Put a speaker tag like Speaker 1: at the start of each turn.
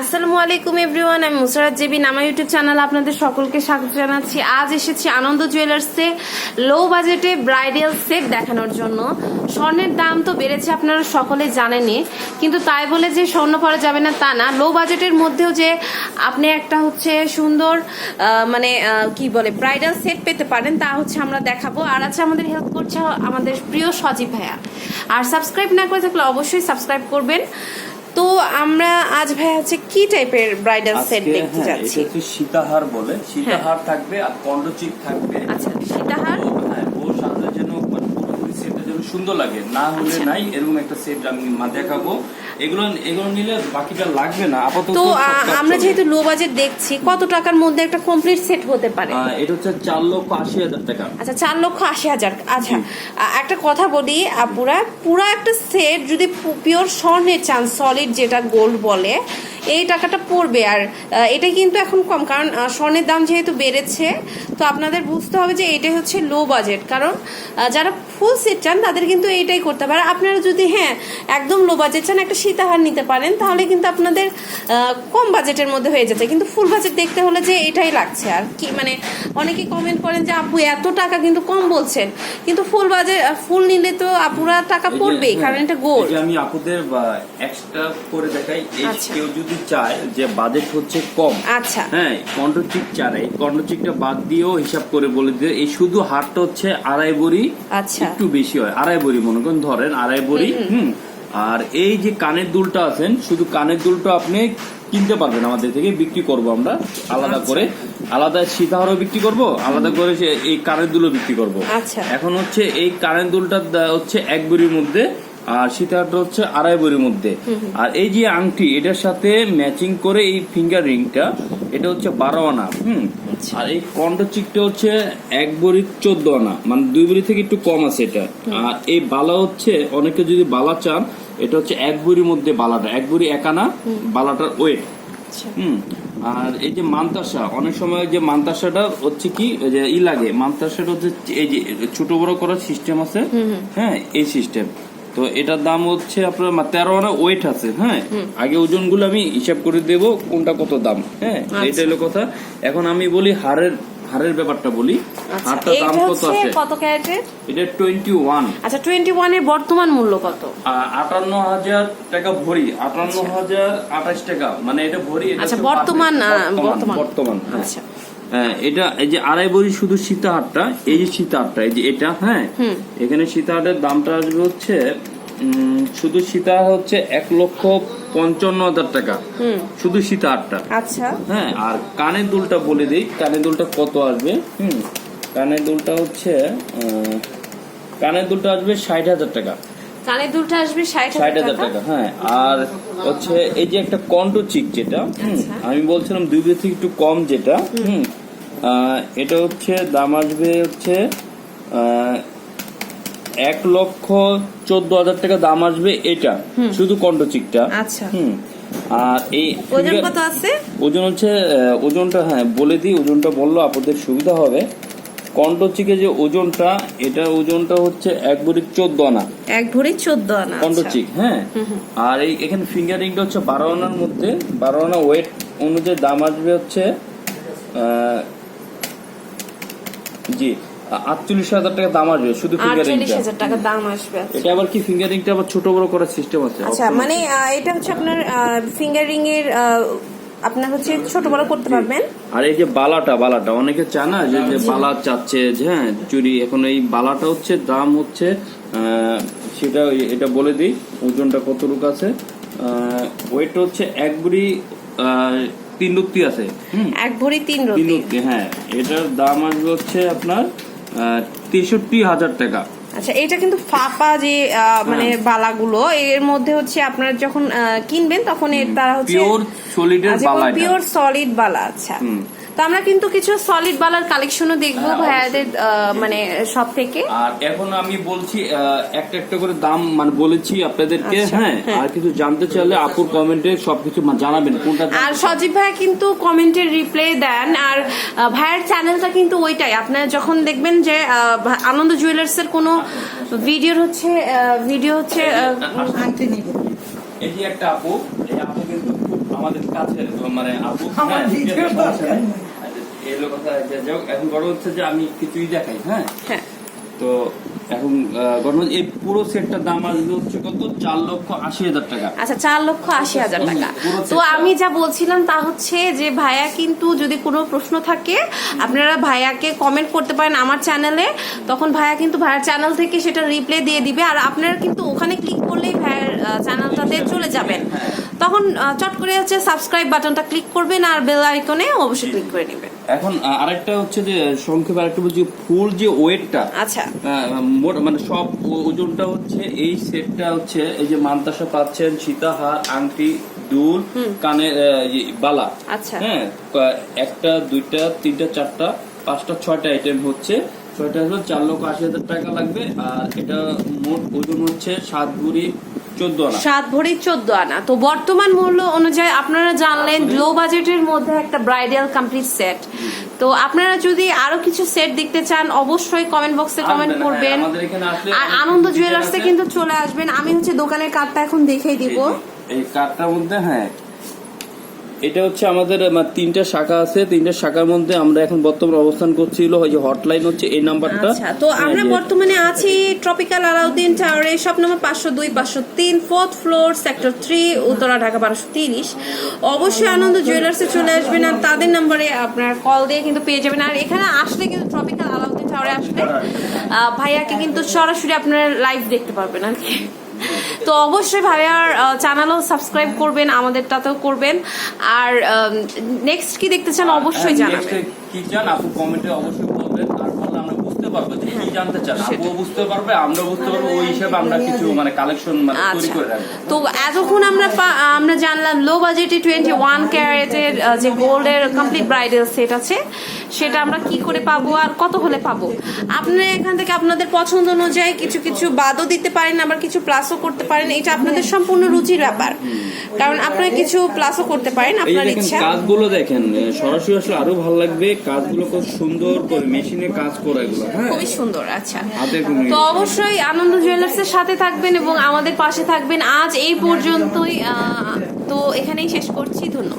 Speaker 1: আসসালামু আলাইকুম এভরিওয়ান আমি মুসারাত জেবিন। আমার ইউটিউব চ্যানেল আপনাদের সকলকে স্বাগত জানাচ্ছি। আজ এসেছি আনন্দ জুয়েলার্সে লো বাজেটে ব্রাইডাল সেট দেখানোর জন্য। স্বর্ণের দাম তো বেড়েছে, আপনারা সকলে জানেনই। কিন্তু তাই বলে যে স্বর্ণ পরা যাবে না, তা না। লো বাজেটের মধ্যেও যে আপনি একটা হচ্ছে সুন্দর মানে কি বলে ব্রাইডাল সেট পেতে পারেন, তা হচ্ছে আমরা দেখাবো। আর আছে আমাদের হেল্প করছে আমাদের প্রিয় সজীব ভাইয়া। আর সাবস্ক্রাইব না করে থাকলে অবশ্যই সাবস্ক্রাইব করবেন। তো আমরা আজ ভাই হচ্ছে কি টাইপের ব্রাইডাল সেট দেখতে
Speaker 2: হ্যাঁ,
Speaker 1: যাচ্ছি?
Speaker 2: সীতাহার বলে। সীতাহার থাকবে আর কন্ডচিক থাকবে।
Speaker 1: আচ্ছা সীতাহার
Speaker 2: তো, হ্যাঁ বউ সাজার জন্য মানে পুরোপুরি সেটটা যেন সুন্দর লাগে। না হলে
Speaker 1: আচ্ছা।
Speaker 2: নাই এরকম একটা সেট আমি মা দেখাবো। এগুলো এগুলো নিলে বাকিটা লাগবে না। আপাতত
Speaker 1: তো আমরা যেহেতু লো বাজেট দেখছি কত টাকার মধ্যে একটা কমপ্লিট সেট হতে পারে?
Speaker 2: এটা হচ্ছে চার লক্ষ আশি হাজার টাকা।
Speaker 1: আচ্ছা চার লক্ষ আশি হাজার। আচ্ছা একটা কথা বলি আপুরা পুরো একটা সেট যদি পিওর স্বর্ণের চান সলিড যেটা গোল্ড বলে এই টাকাটা পড়বে আর এটা কিন্তু এখন কম কারণ স্বর্ণের দাম যেহেতু বেড়েছে তো আপনাদের বুঝতে হবে যে এটাই হচ্ছে লো বাজেট কারণ যারা ফুল সেট চান তাদের কিন্তু এইটাই করতে পারে আপনারা যদি হ্যাঁ একদম লো বাজেট চান একটা সীতাহার নিতে পারেন তাহলে কিন্তু আপনাদের কম বাজেটের মধ্যে হয়ে যাচ্ছে কিন্তু ফুল বাজেট দেখতে হলে যে এটাই লাগছে। আর কি মানে অনেকে কমেন্ট করেন যে আপু এত টাকা কিন্তু কম বলছেন। কিন্তু ফুল বাজেট ফুল নিলে তো আপুরা টাকা পড়বেই
Speaker 2: হ্যাঁ,
Speaker 1: কারণ এটা গোল্ড
Speaker 2: এই আমি আপুদের এক্সট্রা করে দেখাই
Speaker 1: আচ্ছা।
Speaker 2: কেউ যদি চায় যে বাজেট হচ্ছে কম।
Speaker 1: আচ্ছা।
Speaker 2: হ্যাঁ চার এই বাদ দিয়েও হিসাব করে বলে এই শুধু হারটা হচ্ছে আড়াই বড়ি
Speaker 1: আচ্ছা।
Speaker 2: একটু বেশি হয়। আড়াই বড়ি মনে করেন ধরেন আড়াই বড়ি হুম আর এই যে কানের দুলটা আছেন শুধু কানের দুলটা আপনি কিনতে পারবেন আমাদের থেকে বিক্রি করব আমরা আলাদা
Speaker 1: আচ্ছা।
Speaker 2: করে। আলাদা সীতাহারও বিক্রি করব আলাদা করে এই কানের দুলও বিক্রি করব।
Speaker 1: আচ্ছা।
Speaker 2: এখন হচ্ছে এই কানের দুলটা হচ্ছে এক বড়ির মধ্যে আর সীতাহারটা হচ্ছে আড়াই বড়ির মধ্যে। আর এই যে আংটি এটার সাথে ম্যাচিং করে এই ফিঙ্গার রিংটা এটা হচ্ছে বারো আনা হুম?
Speaker 1: আচ্ছা।
Speaker 2: আর এই কন্ডচিকটা হচ্ছে এক বড়ি চোদ্দ আনা মানে দুই বড়ি থেকে একটু কম আছে এটা। আর এই বালা হচ্ছে অনেকে যদি বালা চান এটা হচ্ছে এক বড়ির মধ্যে বালাটা এক বড়ি এক আনা বালাটার ওয়েট
Speaker 1: আচ্ছা।
Speaker 2: হুম? আর এই যে মান্তাসা অনেক সময় যে মান্তাসাটা হচ্ছে কি যে ই লাগে মান্তাসাটা হচ্ছে এই যে ছোট বড় করার সিস্টেম আছে হ্যাঁ এই সিস্টেম তো এটার দাম হচ্ছে আপনার তেরো আনা ওয়েট আছে হ্যাঁ? আগে ওজনগুলো আমি হিসাব করে দেব কোনটা কত দাম হ্যাঁ?
Speaker 1: আচ্ছা।
Speaker 2: এইটা হলো কথা। এখন আমি বলি হারের হারের ব্যাপারটা বলি।
Speaker 1: আচ্ছা
Speaker 2: হারটার দাম কত আছে?
Speaker 1: কত ক্যারেটের?
Speaker 2: এটা টোয়েন্টি ওয়ান
Speaker 1: আচ্ছা টোয়েন্টি ওয়ানের বর্তমান মূল্য কত?
Speaker 2: আটান্ন হাজার টাকা ভরি আটান্ন হাজার আঠাশ টাকা। মানে এটা ভরি
Speaker 1: আচ্ছা, বর্তমান,
Speaker 2: বর্তমান।
Speaker 1: বর্তমান।
Speaker 2: হ্যাঁ।
Speaker 1: আচ্ছা।
Speaker 2: এটা এই যে আড়াই বড়ি শুধু সীতাহারটা এই যে সীতাহারটা এই যে এটা হ্যাঁ? এখানে সীতাহারের দামটা আসবে হচ্ছে শুধু সীতা হচ্ছে এক লক্ষ পঞ্চান্ন হাজার টাকা। শুধু সীতাহারটা।
Speaker 1: আচ্ছা।
Speaker 2: হ্যাঁ আর কানের দুলটা বলে দিই কানের দুলটা কত আসবে? হুম কানের দুলটা হচ্ছে কানের দুলটা আসবে ষাট হাজার টাকা।
Speaker 1: কানের দুলটা আসবে ষাট হাজার টাকা?
Speaker 2: হ্যাঁ আর হচ্ছে এই যে একটা কন্ট চিক যেটা হুম,
Speaker 1: আচ্ছা।
Speaker 2: আমি বলছিলাম দুই থেকে একটু কম যেটা হুম এটা হচ্ছে দাম আসবে হচ্ছে এক লক্ষ চোদ্দ হাজার টাকা দাম আসবে এটা শুধু কন্ট চিকটা।
Speaker 1: আচ্ছা।
Speaker 2: হুম। আর এই
Speaker 1: ওজন কত আছে?
Speaker 2: ওজন হচ্ছে ওজনটা হ্যাঁ বলে দিই ওজনটা বলল আপনাদের সুবিধা হবে। কন্টচিকে যে ওজনটা এটা ওজনটা হচ্ছে এক বড়ি চোদ্দ আনা।
Speaker 1: এক ভরি চোদ্দ আনা আচ্ছা।
Speaker 2: হ্যাঁ। আর এই এখানে ফিঙ্গারিংটা হচ্ছে বারো আনার মধ্যে বারো আনা ওয়েট অনুযায়ী দাম আসবে হচ্ছে আহ, জি আটচল্লিশ হাজার টাকা দাম আসবে শুধু
Speaker 1: আটচল্লিশ হাজার টাকা দাম আসবে।
Speaker 2: এটা আবার কি ফিঙ্গারিংটা আবার ছোট বড় করার সিস্টেম আছে?
Speaker 1: আচ্ছা মানে এটা হচ্ছে আপনার ফিঙ্গারিং এর আপনার হচ্ছে ছোট বড় করতে পারবেন।
Speaker 2: আর এই যে বালাটা বালাটা অনেকে চায় না যে যে বালা চাচ্ছে যে হ্যাঁ চুরি এখন এই বালাটা হচ্ছে দাম হচ্ছে সেটা এটা বলে দিই ওজনটা কতটুকু আছে? ওয়েট হচ্ছে এক বুড়ি তিন রুক্তি আছে
Speaker 1: এক ভরি তিন
Speaker 2: তিন রুক্তি হ্যাঁ। এটার দাম আসবে হচ্ছে আপনার তেষট্টি হাজার টাকা।
Speaker 1: আচ্ছা এটা কিন্তু ফাঁপা যে মানে
Speaker 2: হ্যাঁ।
Speaker 1: বালাগুলো এর মধ্যে হচ্ছে আপনার যখন কিনবেন তখন এর তারা হচ্ছে
Speaker 2: পিওর সলিড বালা
Speaker 1: পিওর সলিড বালা আচ্ছা। তো আমরা কিন্তু কিছু সলিড বালার কালেকশনও দেখব
Speaker 2: হ্যাঁ,
Speaker 1: ভাইয়াদের মানে সব থেকে।
Speaker 2: আর এখন আমি বলছি একটা একটা করে দাম মানে বলেছি আপনাদেরকে
Speaker 1: আচ্ছা,
Speaker 2: হ্যাঁ
Speaker 1: হ্যাঁ।
Speaker 2: আর কিছু জানতে চাইলে আপুর কমেন্টে সবকিছু জানাবেন কোনটা
Speaker 1: আর সজীব ভাই কিন্তু কমেন্টের রিপ্লাই দেন আর ভাইয়ের চ্যানেলটা কিন্তু ওইটাই। আপনারা যখন দেখবেন যে আনন্দ জুয়েলার্স এর কোনো ভিডিওর হচ্ছে ভিডিও হচ্ছে আহ,
Speaker 2: এই যে একটা আপু এই আপু কিন্তু আমাদের কাছে মানে আপু হ্যাঁ। আচ্ছা, এই কথা যাই এখন বড় হচ্ছে যে আমি কিছুই দেখাই হ্যাঁ?
Speaker 1: হ্যাঁ।
Speaker 2: তো এখন এই পুরো সেটটার দাম আসবে হচ্ছে কত? চার লক্ষ আশি হাজার টাকা।
Speaker 1: আচ্ছা চার লক্ষ আশি হাজার টাকা। তো আমি যা বলছিলাম তা হচ্ছে যে ভাইয়া কিন্তু যদি কোনো প্রশ্ন থাকে আপনারা ভাইয়াকে কমেন্ট করতে পারেন আমার চ্যানেলে তখন ভাইয়া কিন্তু ভাইয়ার চ্যানেল থেকে সেটা রিপ্লে দিয়ে দিবে। আর আপনারা কিন্তু ওখানে ক্লিক করলেই ভাইয়ার চ্যানেলটাতে চলে যাবেন। তখন চট করে হচ্ছে সাবস্ক্রাইব বাটনটা ক্লিক করবেন আর বেল আইকনে অবশ্যই ক্লিক করে নেবেন।
Speaker 2: এখন আরেকটা হচ্ছে যে সংক্ষেপে আরেকটা বলছি ফুল যে ওয়েটটা
Speaker 1: আচ্ছা।
Speaker 2: মানে সব ওজনটা হচ্ছে এই সেটটা হচ্ছে এই যে মান্তাসা পাচ্ছেন সীতাহার আংটি দুল কানে বালা।
Speaker 1: আচ্ছা।
Speaker 2: হ্যাঁ একটা দুইটা তিনটা চারটা পাঁচটা ছয়টা আইটেম হচ্ছে। ছয়টা হলো চার লক্ষ আশি হাজার টাকা লাগবে। আর এটা মোট ওজন হচ্ছে সাত আনা
Speaker 1: সাত ভরি চোদ্দ আনা। তো বর্তমান মূল্য অনুযায়ী আপনারা জানলেন লো বাজেটের মধ্যে একটা ব্রাইডাল কমপ্লিট সেট। তো আপনারা যদি আরও কিছু সেট দেখতে চান অবশ্যই কমেন্ট বক্সে কমেন্ট করবেন।
Speaker 2: হ্যাঁ, আসলে
Speaker 1: আর আনন্দ জুয়েলার্স
Speaker 2: জুয়েলার্সে
Speaker 1: কিন্তু চলে আসবেন। আমি হচ্ছে দোকানের কার্ডটা এখন দেখেই দিব।
Speaker 2: এই কার্ডটার মধ্যে হ্যাঁ এটা হচ্ছে আমাদের তিনটা শাখা আছে। তিনটা শাখার মধ্যে আমরা এখন বর্তমানে অবস্থান করছি হলো ওই যে হটলাইন হচ্ছে এই নাম্বারটা।
Speaker 1: আচ্ছা তো
Speaker 2: হ্যাঁ,
Speaker 1: আমরা বর্তমানে আছি ট্রপিক্যাল আলাউদ্দিন টাওয়ারে শপ নম্বর পাঁচশো দুই পাঁচশো তিন fourth floor sector three Uttara Dhaka বারোশো তিরিশ। অবশ্যই আনন্দ জুয়েলার্সে চলে আসবেন আর তাদের নম্বরে আপনার কল দিয়ে কিন্তু পেয়ে যাবেন। আর এখানে আসলে কিন্তু ট্রপিক্যাল আলাউদ্দিন টাওয়ারে আসলে ভাইয়াকে কিন্তু সরাসরি আপনার লাইভ দেখতে পারবেন আর কি। তো অবশ্যই ভাইয়ার চ্যানেলও সাবস্ক্রাইব করবেন আমাদেরটাতেও করবেন। আর নেক্সট কি দেখতে চান অবশ্যই
Speaker 2: হ্যাঁ,
Speaker 1: জানাবেন।
Speaker 2: কি চান আপু কমেন্টে অবশ্যই বলবেন আর বললে আমরা বুঝতে পারব যে কি জানতে চান বুঝতে পারবে আমরা বুঝতে পারব ওই হিসাবে আমরা কিছু মানে কালেকশন মানে তৈরি
Speaker 1: আচ্ছা।
Speaker 2: করে রাখব।
Speaker 1: তো এতক্ষণ আমরা আমরা জানলাম লো বাজেটে টোয়েন্টি ওয়ান ক্যারেটের যে গোল্ডের কমপ্লিট ব্রাইডাল সেট আছে সেটা আমরা কি করে পাবো আর কত হলে পাবো? আপনারা এখান থেকে আপনাদের পছন্দ অনুযায়ী কিছু কিছু বাদও দিতে পারেন আবার কিছু প্লাসও করতে পারেন এটা আপনাদের সম্পূর্ণ রুচির ব্যাপার। কারণ আপনারা কিছু প্লাসও করতে পারেন আপনার ইচ্ছা।
Speaker 2: কাজগুলো দেখেন সরাসরি আসলে আরও ভালো লাগবে কাজগুলো খুব সুন্দর করে মেশিনে কাজ করা এগুলো। হ্যাঁ
Speaker 1: খুবই সুন্দর আচ্ছা। তো অবশ্যই আনন্দ জুয়েলার্স এর সাথে থাকবেন এবং আমাদের পাশে থাকবেন। আজ এই পর্যন্তই আহ, তো এখানেই শেষ করছি ধন্যবাদ।